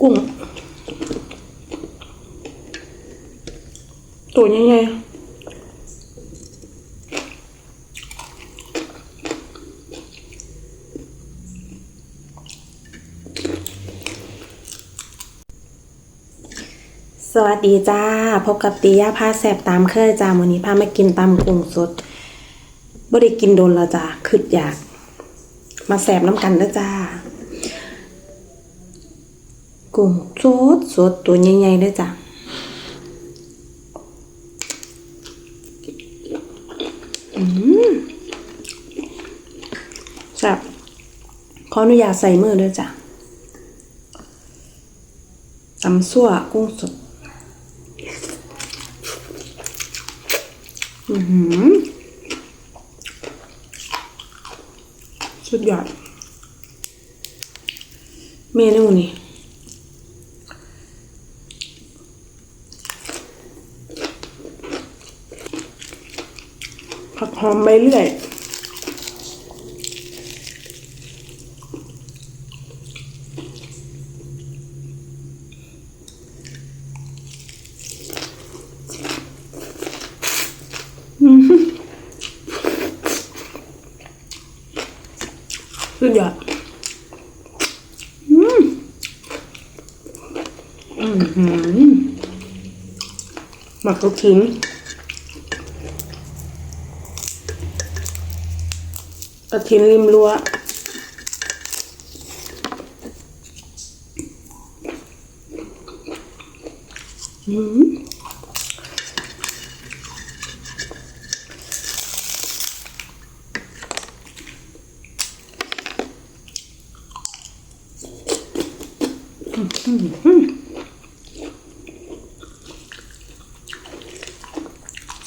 กุ้ง ตัวใหญ่ๆสวัสดีจ้า พบกับตียาพาแสบตามเคยจ้าวันนี้พามากินตำกุ้งสดบ่ได้กินโดนแล้วจ้าคืดอยาก มาแสบน้ำกันเด้อจ้า กุ้งสดสดตัวใหญ่ๆเด้อจ้าครับขออนุญาตใส่มือด้วยจ้ะตำซั่วกุ้งสด อือหือ สุดยอดเมนูนี้ ผักหอมใบเลื่อย สุดยอดอืมอืมหืมหมั กลูกชิ้นระเทียมริมรั้ว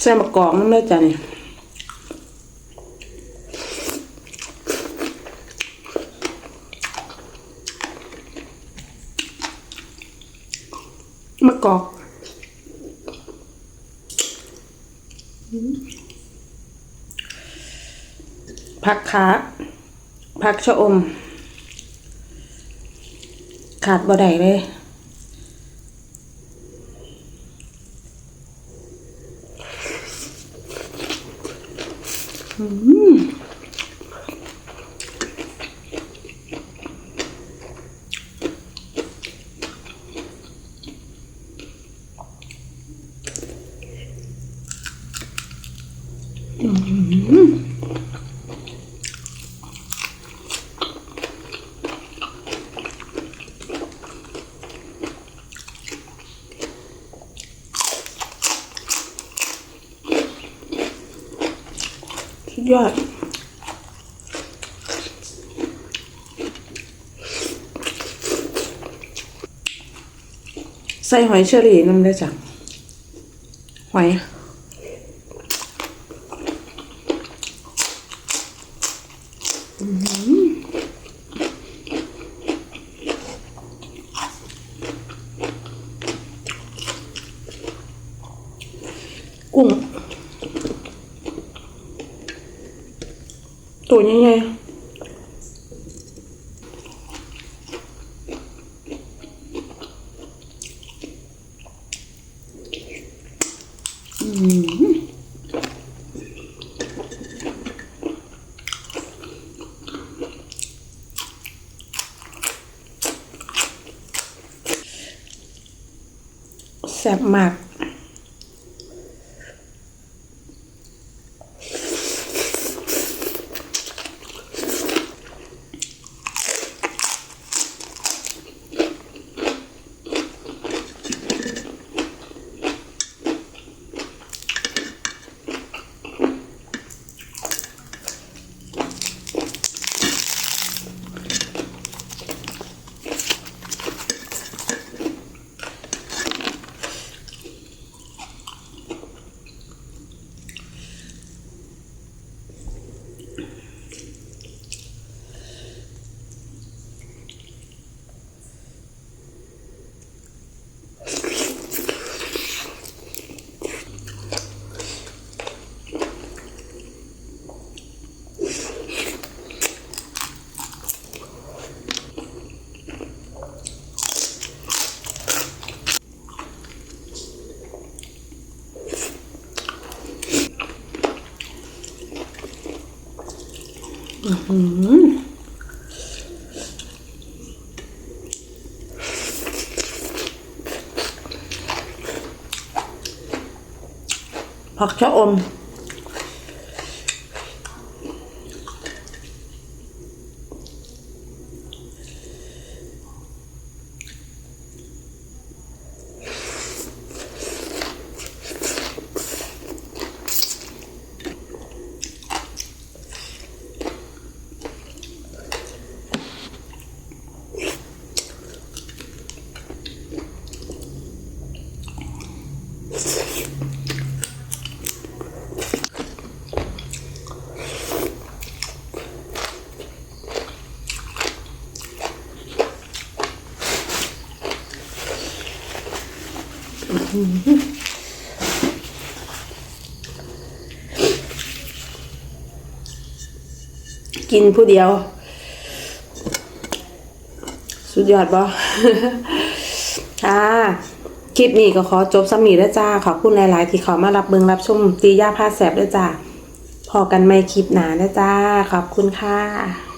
ใส่มะกอกนั่นเลยจ้ะนี่ กอกผักขาผักชะอม ขาดบ่ได้เลยสุด ยอดใส่หอยเชอรี่น้ำได้จ้ะหอย กุ้ง ตัวใหญ่แซ่บมาก ผักชะอม กินผู้เดียว สุดยอดบ่ค่ะ คลิปนี้ก็ขอจบสำนีแล้วจ้า ขอบคุณหลาย ๆ ที่เขามารับเบิงรับชมตีย่าพาแสบด้วยจ้าพอกันไม่คลิปหนานะจ้า ขอบคุณค่ะ